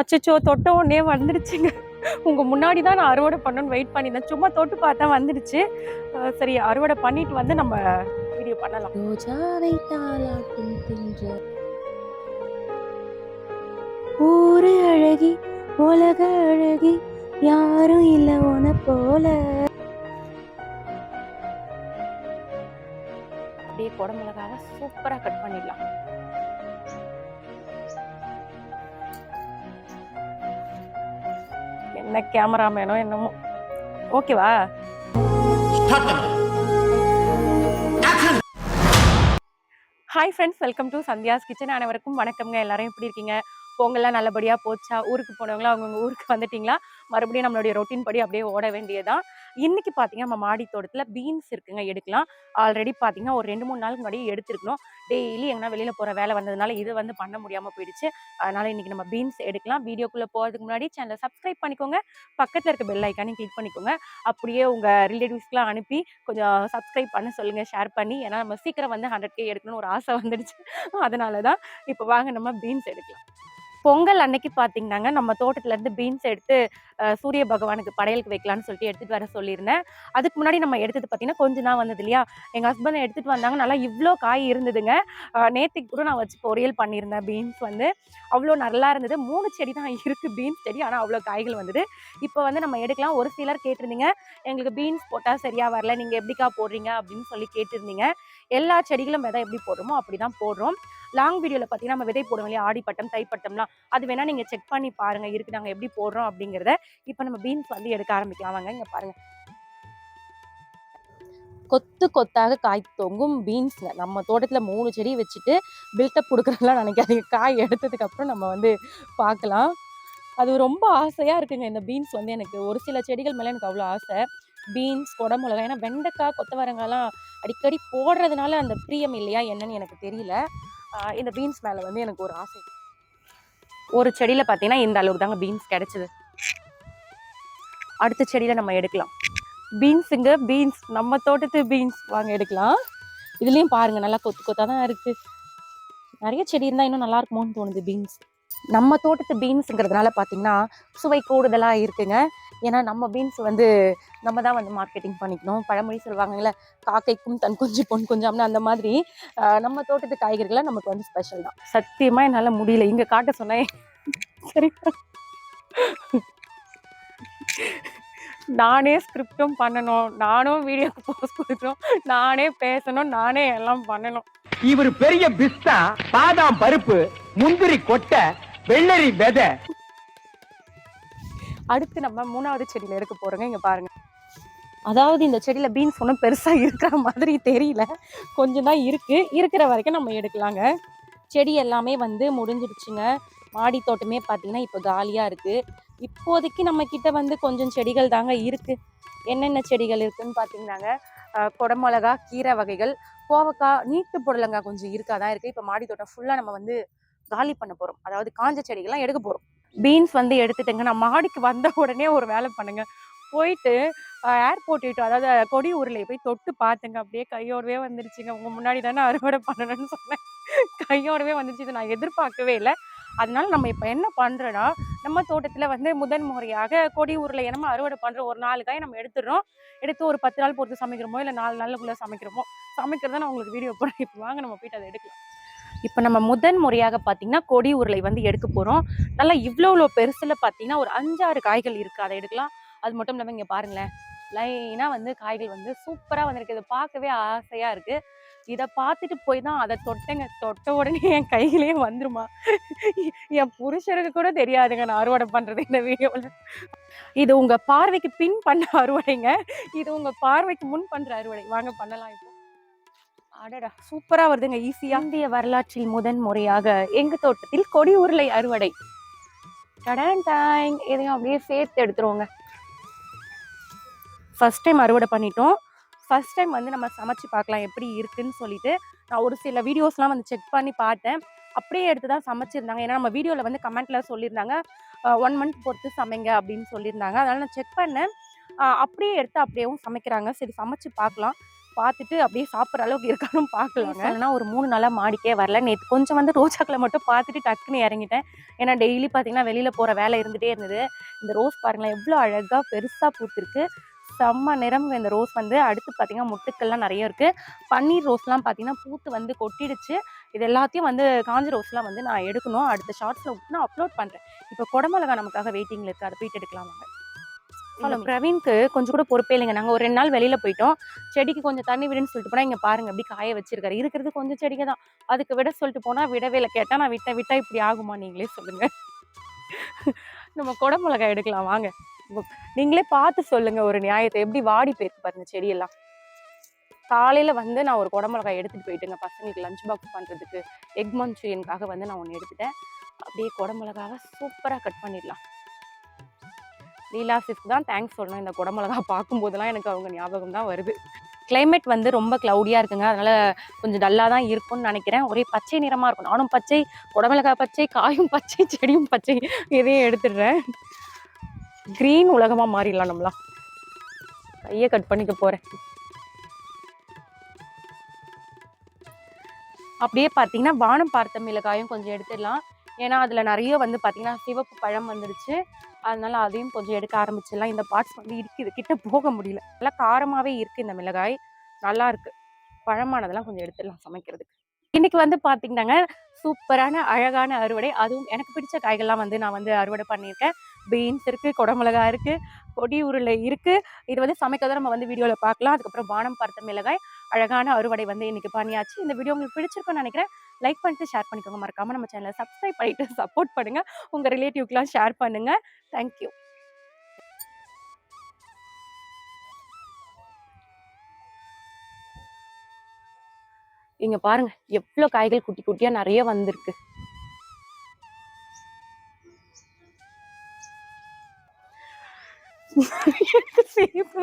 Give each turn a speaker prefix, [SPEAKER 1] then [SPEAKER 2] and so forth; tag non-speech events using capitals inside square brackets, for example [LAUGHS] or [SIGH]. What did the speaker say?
[SPEAKER 1] அச்சச்சோ தொட்ட உடனே வந்துடுச்சுங்க உங்க முன்னாடி தான் நான் அறுவடை பண்ணணும்னு வெயிட் பண்ணியிருந்தேன். சும்மா தொட்டு பார்த்தா வந்துடுச்சு சரி அறுவடை பண்ணிட்டு வந்து நம்ம வீடியோ பண்ணலாம்.
[SPEAKER 2] ரோஜாவை தாலாட்டும் தின்ற. ஊரு அழகி உலக அழகி யாரும் இல்ல உன போல.
[SPEAKER 1] அப்படியே குடமிளகாவை சூப்பரா கட் பண்ணிடலாம். என்ன கேமராமேனோ என்னமோ. ஓகேவா? Hi friends welcome to Sandhya's kitchen அனைவருக்கும் வணக்கம்ங்க. எல்லாரும் எப்படி இருக்கீங்க? பொங்கல்லாம் நல்லபடியாக போச்சா? ஊருக்கு போனவங்களா? அவங்கவுங்க ஊருக்கு வந்துட்டீங்களா? மறுபடியும் நம்மளுடைய ரொட்டீன் படி அப்படியே ஓட வேண்டியதான் இன்னைக்கு பார்த்தீங்கன்னா நம்ம மாடி தோட்டத்தில் பீன்ஸ் இருக்குங்க எடுக்கலாம். ஆல்ரெடி பார்த்தீங்கன்னா ஒரு ரெண்டு மூணு நாளுக்கு முன்னாடி எடுத்துருக்கணும். டெய்லி எங்கன்னா வெளியில் போகிற வேலை வந்ததுனால இது வந்து பண்ண முடியாமல் போயிடுச்சு. அதனால இன்றைக்கி நம்ம பீன்ஸ் எடுக்கலாம். வீடியோக்குள்ளே போகிறதுக்கு முன்னாடி சேனலை சப்ஸ்கிரைப் பண்ணிக்கோங்க. பக்கத்தில் இருக்க பெல் ஐக்கானே கிளிக் பண்ணிக்கோங்க. அப்படியே உங்கள் ரிலேட்டிவ்ஸ்க்குலாம் அனுப்பி கொஞ்சம் சப்ஸ்கிரைப் பண்ண சொல்லுங்கள் ஷேர் பண்ணி. ஏன்னா நம்ம சீக்கிரம் வந்து ஹண்ட்ரட் கே எடுக்கணும்னு ஒரு ஆசை வந்துடுச்சு. அதனால தான் இப்போ வாங்க நம்ம பீன்ஸ் எடுக்கலாம். பொங்கல் அன்னைக்கு பார்த்தீங்கன்னாங்க நம்ம தோட்டத்துலேருந்து பீன்ஸ் எடுத்து சூரிய பகவானுக்கு படையலுக்கு வைக்கலாம்னு சொல்லிட்டு எடுத்துகிட்டு வர சொல்லியிருந்தேன். அதுக்கு முன்னாடி நம்ம எடுத்தது பார்த்தீங்கன்னா கொஞ்ச நாள் வந்தது இல்லையா? எங்கள் ஹஸ்பண்ட் எடுத்துகிட்டு வந்தாங்க. நல்லா இவ்வளோ காய் இருந்ததுங்க. நேற்றுக்கு கூட நான் வச்சு பொரியல் பண்ணியிருந்தேன் பீன்ஸ் வந்து. அவ்வளோ நல்லா இருந்தது. மூணு செடி தான் இருக்குது பீன்ஸ் செடி ஆனால் அவ்வளோ காய்கள் வந்தது. இப்போ வந்து நம்ம எடுக்கலாம். ஒரு சிலர் கேட்டிருந்தீங்க எங்களுக்கு பீன்ஸ் போட்டால் சரியாக வரல. நீங்கள் எப்படிக்கா போடுறீங்க? அப்படின்னு சொல்லி கேட்டிருந்தீங்க. எல்லா செடிகளும் விதை எப்படி போடுறோமோ அப்படி தான் போடுறோம். லாங் வீடியோவில் பார்த்தீங்கன்னா நம்ம விதை போடுவோம் இல்லையா? ஆடிப்பட்டம் தைப்பட்டம்லாம். அது வேணால் நீங்கள் செக் பண்ணி பாருங்கள் இருக்குது நாங்கள் எப்படி போடுறோம் அப்படிங்கிறத இப்போ நம்ம பீன்ஸ் வந்து எடுக்க ஆரம்பிக்கலாம். வாங்க இங்கே பாருங்கள் கொத்து கொத்தாக காய் தொங்கும் பீன்ஸில் நம்ம தோட்டத்தில் மூணு செடி வச்சுட்டு பில்டப் கொடுக்குறதுலாம் நினைக்காதீங்க. காய் எடுத்ததுக்கப்புறம் நம்ம வந்து பார்க்கலாம் அது ரொம்ப ஆசையாக இருக்குங்க. இந்த பீன்ஸ் வந்து எனக்கு ஒரு சில செடிகள் மேலே எனக்கு அவ்வளோ ஆசை. பீன்ஸ் குடமிளகாய் ஏன்னா வெண்டைக்காய் கொத்தவரங்காய்லாம் அடிக்கடி போடுறதுனால அந்த பிரியம் இல்லையா? என்னன்னு எனக்கு தெரியல. இந்த பீன்ஸ் மேலே வந்து எனக்கு ஒரு ஆசை. ஒரு செடியில் பார்த்தீங்கன்னா இந்த அளவுக்கு தாங்க பீன்ஸ் கிடைச்சது. அடுத்த செடியில் நம்ம எடுக்கலாம். பீன்ஸுங்க பீன்ஸ் நம்ம தோட்டத்து பீன்ஸ் வாங்க எடுக்கலாம். இதுலேயும் பாருங்கள் நல்லா கொத்து கொத்தாக தான் இருக்குது நிறைய செடி இருந்தால் இன்னும் நல்லா இருக்குமோன்னு தோணுது பீன்ஸ் நம்ம தோட்டத்து பீன்ஸுங்கிறதுனால பார்த்தீங்கன்னா சுவை கூடுதலாக இருக்குங்க. ஏன்னா நம்ம பீன்ஸ் வந்து நம்ம தான் வந்து மார்க்கெட்டிங் பண்ணிக்கணும். பழமொழி சொல்லுவாங்கல்ல காக்கைக்கும் தன் குஞ்சு பொன் குஞ்சாம்னு அந்த மாதிரி நம்ம தோட்டத்து காய்கறிகளை நமக்கு வந்து ஸ்பெஷல் தான். சத்தியமாக என்னால் முடியல. இங்கே காட்ட சொன்னேன் சரி. நானே ஸ்கிரிப்டும் பண்ணணும். நானும் வீடியோக்கு போஸ்ட் கொடுக்கணும். நானே பேசணும். நானே எல்லாம் பண்ணணும்.
[SPEAKER 3] இவர் பெரிய பிஸ்தா பாதாம் பருப்பு முந்திரி கொட்டை வெள்ளரி விதை.
[SPEAKER 1] அடுத்து நம்ம மூணாவது செடியில் எடுக்க போகிறோங்க இங்கே பாருங்க. அதாவது இந்த செடியில் பீன்ஸ் ஒன்றும் பெருசாக இருக்கிற மாதிரி தெரியல. கொஞ்சம் தான் இருக்குது இருக்கிற வரைக்கும் நம்ம எடுக்கலாங்க. செடி எல்லாமே வந்து முடிஞ்சிடுச்சுங்க மாடி தோட்டமே பார்த்தீங்கன்னா இப்போ காலியாக இருக்குது இப்போதைக்கு நம்ம கிட்ட வந்து கொஞ்சம் செடிகள் தாங்க இருக்குது என்னென்ன செடிகள் இருக்குன்னு பார்த்தீங்கன்னாங்க. குடமிளகா கீரை வகைகள் கோவக்காய் நீட்டு புடலங்காய் கொஞ்சம் இருக்காதான் இருக்குது இப்போ மாடி தோட்டம் ஃபுல்லாக நம்ம வந்து காலி பண்ண போகிறோம் அதாவது காஞ்ச செடிகள்லாம் எடுக்க போகிறோம் பீன்ஸ் வந்து எடுத்துட்டேங்க நான் மாடிக்கு வந்த உடனே ஒரு வேலை பண்ணுங்க. போயிட்டு ஏர்போர்ட் இட்டு அதாவது கொடி போய் தொட்டு பார்த்துங்க அப்படியே கையோடவே வந்துருச்சுங்க. உங்க முன்னாடி தானே அறுவடை பண்ணணும்னு சொன்னேன். கையோடவே வந்துருச்சு. இது நான் எதிர்பார்க்கவே இல்லை. அதனால நம்ம இப்போ என்ன பண்ணுறோன்னா நம்ம தோட்டத்தில் வந்து முதன் முறையாக கொடி ஊரில் நம்ம அறுவடை பண்ணுற ஒரு நாலு காய் நம்ம எடுத்துடுறோம். எடுத்து ஒரு பத்து நாள் பொறுத்து சமைக்கிறோமோ இல்லை நாலு நாளுக்குள்ளே சமைக்கிறோமோ சமைக்கிறத நான் உங்களுக்கு வீடியோ போடுறேன் இப்போ வாங்க. நம்ம போயிட்டு அதை எடுக்கலாம். இப்போ நம்ம முதன் முறையாக பார்த்தீங்கன்னா கொடி உருளை வந்து எடுக்க போகிறோம் நல்லா இவ்வளோ இவ்வளோ பெருசில் பார்த்தீங்கன்னா ஒரு அஞ்சாறு காய்கள் இருக்குது அதை எடுக்கலாம். அது மட்டும் இல்லாமல் இங்கே பாருங்களேன். லைனாக வந்து காய்கள் வந்து சூப்பராக வந்திருக்கு. இது பார்க்கவே ஆசையாக இருக்குது இதை பார்த்துட்டு போய் தான் அதை தொட்டேங்க. தொட்ட உடனே என் கையிலேயே வந்துருமா? என் புருஷருக்கு கூட தெரியாதுங்க நான் அறுவடை பண்ணுறது இந்த வீடியோவில் இது உங்கள் பார்வைக்கு பின் பண்ண அறுவடைங்க. இது உங்கள் பார்வைக்கு முன் பண்ணுற அறுவடை. வாங்க பண்ணலாம் இப்போ. அடடா சூப்பரா வருதுங்க ஈஸியா இந்திய வரலாற்றில் முதன் முறையாக எங்க தோட்டத்தில் கொடி உருளை அறுவடை. டடான் டாங் இதையும் அப்படியே சேர்த்து எடுத்துருவோங்க. ஃபர்ஸ்ட் டைம் அறுவடை பண்ணிட்டோம். ஃபர்ஸ்ட் டைம் வந்து நம்ம சமைச்சு பார்க்கலாம் எப்படி இருக்குன்னு சொல்லிட்டு நான் ஒரு சில வீடியோஸ்லாம் வந்து செக் பண்ணி பார்த்தேன். அப்படியே எடுத்து தான் சமைச்சிருந்தாங்க. ஏன்னா நம்ம வீடியோவில் வந்து கமெண்ட்ல சொல்லியிருந்தாங்க ஒன் மந்த் பொறுத்து சமைங்க அப்படின்னு சொல்லியிருந்தாங்க. அதனால நான் செக் பண்ணேன். அப்படியே எடுத்து அப்படியேவும் சமைக்கிறாங்க. சரி சமைச்சு பார்க்கலாம். பார்த்துட்டு அப்படியே சாப்பிட்ற அளவுக்கு இருக்கான்னு பார்க்கலாங்க. இல்லைனா ஒரு மூணு நாளாக மாடிக்கே வரல. நேற்று கொஞ்சம் வந்து ரோஜாக்களை மட்டும் பார்த்துட்டு டக்குன்னு இறங்கிட்டேன். ஏன்னா டெய்லி பார்த்தீங்கன்னா வெளியில் போகிற வேலை இருந்துகிட்டே இருந்தது. இந்த ரோஸ் பாருங்களேன் எவ்வளோ அழகாக பெருசாக பூத்திருக்கு. செம்ம நிறம் இந்த ரோஸ் வந்து. அடுத்து பார்த்தீங்கன்னா முட்டுக்கள்லாம் நிறைய இருக்குது பன்னீர் ரோஸ்லாம் பார்த்தீங்கன்னா பூத்து வந்து கொட்டிடுச்சு. இது எல்லாத்தையும் வந்து காஞ்ச ரோஸ்லாம் வந்து நான் எடுக்கணும். அடுத்த ஷார்ட்ஸில் நான் அப்லோட் பண்ணுறேன் இப்போ குடமிளகா நமக்காக வெயிட்டிங்கில் இருக்குது அதை போயிட்டு எடுக்கலாம் வாங்க பிரவீனுக்கு கொஞ்சம் கூட பொறுப்பே இல்லைங்க. நாங்கள் ஒரு ரெண்டு நாள் வெளியில் போயிட்டோம். செடிக்கு கொஞ்சம் தண்ணி விடுன்னு சொல்லிட்டு போனால் இங்கே பாருங்க அப்படி காய வச்சிருக்காரு. இருக்கிறது கொஞ்சம் செடிங்க தான். அதுக்கு விட சொல்லிட்டு போனால் விடவே இல்லை. கேட்டால் நான் விட்ட விட்டா இப்படி ஆகுமா? நீங்களே சொல்லுங்க. நம்ம குடமிளகா எடுக்கலாம். வாங்க. நீங்களே பார்த்து சொல்லுங்க ஒரு நியாயத்தை. எப்படி வாடி போயிருக்கு பாருங்க செடியெல்லாம். காலையில் வந்து நான் ஒரு குடமிளகாய் எடுத்துகிட்டு போயிட்டுங்க. பசங்களுக்கு லஞ்ச் பாக்ஸ் பண்ணுறதுக்கு எக் மஞ்சூரியனுக்காக வந்து நான் ஒன்று எடுத்துட்டேன். அப்படியே குடமிளகாவை சூப்பராக கட் பண்ணிடலாம். லீலா சிஸ்க்கு தான் தேங்க்ஸ் சொல்லணும். இந்த குடமிளகா பார்க்கும்போதெல்லாம் எனக்கு அவங்க ஞாபகம் தான் வருது. கிளைமேட் வந்து ரொம்ப க்ளவுடியாக இருக்குங்க. அதனால் கொஞ்சம் டல்லாக தான் இருக்கும்னு நினைக்கிறேன். ஒரே பச்சை நிறமாக இருக்கும். நானும் பச்சை குடமிளகா பச்சை காயும் பச்சை [LAUGHS] செடியும் பச்சை இதையும் எடுத்துடுறேன். க்ரீன் உலகமாக மாறிடலாம் நம்மளாம் கையை கட் பண்ணிக்க போகிறேன் அப்படியே பார்த்தீங்கன்னா வானம் பார்த்த மிளகாயும் கொஞ்சம் எடுத்துடலாம். ஏன்னா அதில் நிறைய வந்து பார்த்தீங்கன்னா சிவப்பு பழம் வந்துடுச்சு அதனால அதையும் கொஞ்சம் எடுக்க ஆரம்பிச்சிடலாம். இந்த பார்ட்ஸ் வந்து இருக்குது. கிட்ட போக முடியல. நல்லா காரமாகவே இருக்குது இந்த மிளகாய். நல்லா இருக்குது பழமானதெல்லாம் கொஞ்சம் எடுத்துடலாம் சமைக்கிறதுக்கு. இன்றைக்கி வந்து பார்த்தீங்கன்னாங்க சூப்பரான அழகான அறுவடை. அதுவும் எனக்கு பிடிச்ச காய்கள்லாம் வந்து நான் வந்து அறுவடை பண்ணியிருக்கேன். பீன்ஸ் இருக்குது குடமிளகா இருக்குது கொடி உருளை இருக்குது இது வந்து சமைக்கிறத நம்ம வந்து வீடியோவில் பார்க்கலாம். அதுக்கப்புறம் வானம் பார்த்த மிளகாய். அழகான அறுவடை வந்து இன்னைக்கு பண்ணியாச்சு. இந்த வீடியோ உங்களுக்கு பிடிச்சிருக்கும்னு நினைக்கிறேன். லைக் பண்ணிட்டு ஷேர் பண்ணிக்கோங்க. மறக்காம நம்ம சேனலை சப்ஸ்கிரைப் பண்ணிட்டு [LAUGHS] சப்போர்ட் பண்ணுங்க. உங்க ரிலேட்டிவ்க்குலாம் ஷேர் பண்ணுங்க. தேங்க்யூ இங்க பாருங்க. எவ்வளோ காய்கள் குட்டி குட்டியா நிறைய வந்திருக்கு. [LAUGHS] சிரிப்பு